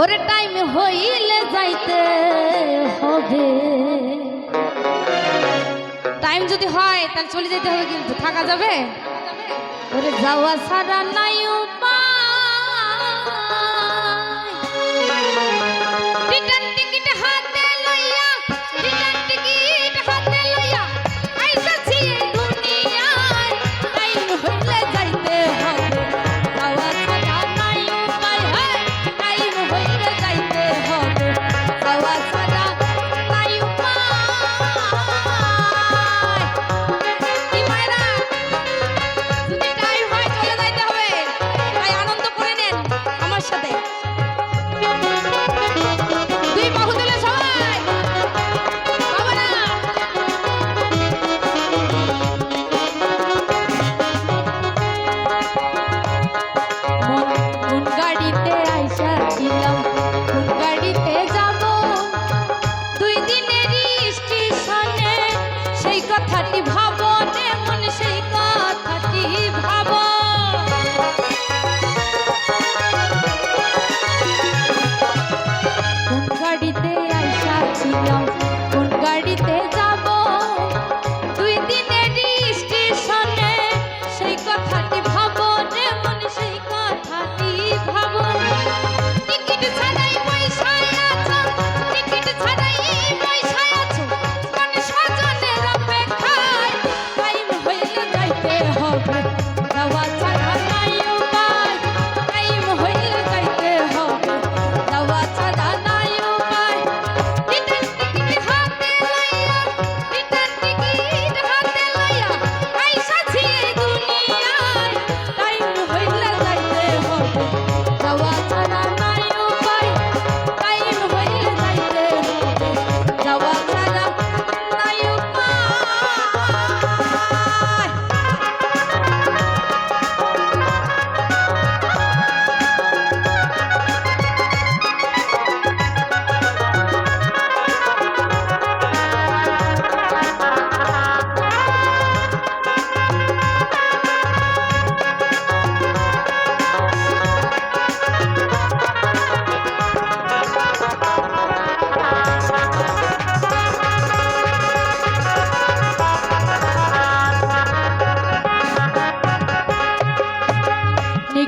ওরে টাইম হইলে যাইতে হবে। টাইম যদি হয়, তাহলে চলে যেতে হবে কিন্তু, থাকা যাবে? ওরে যাওয়া ছাড়া নাই রিটার্ন ছিলাম কোন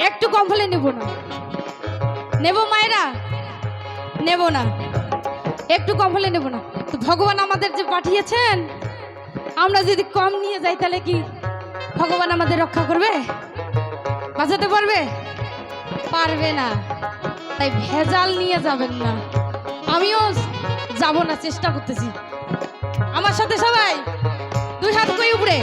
একটু কম হলে নেব না। নেব মায়েরা? নেব না। একটু কম হলে নেব না। তো ভগবান আমাদের যে পাঠিয়েছেন, আমরা যদি কম নিয়ে যাই তাহলে কি ভগবান আমাদের রক্ষা করবে? বাঁচাতে পারবে? পারবে না। তাই ভেজাল নিয়ে যাবেন না। আমিও যাব না, চেষ্টা করতেছি। আমার সাথে সবাই, দুই হাত কই উপরে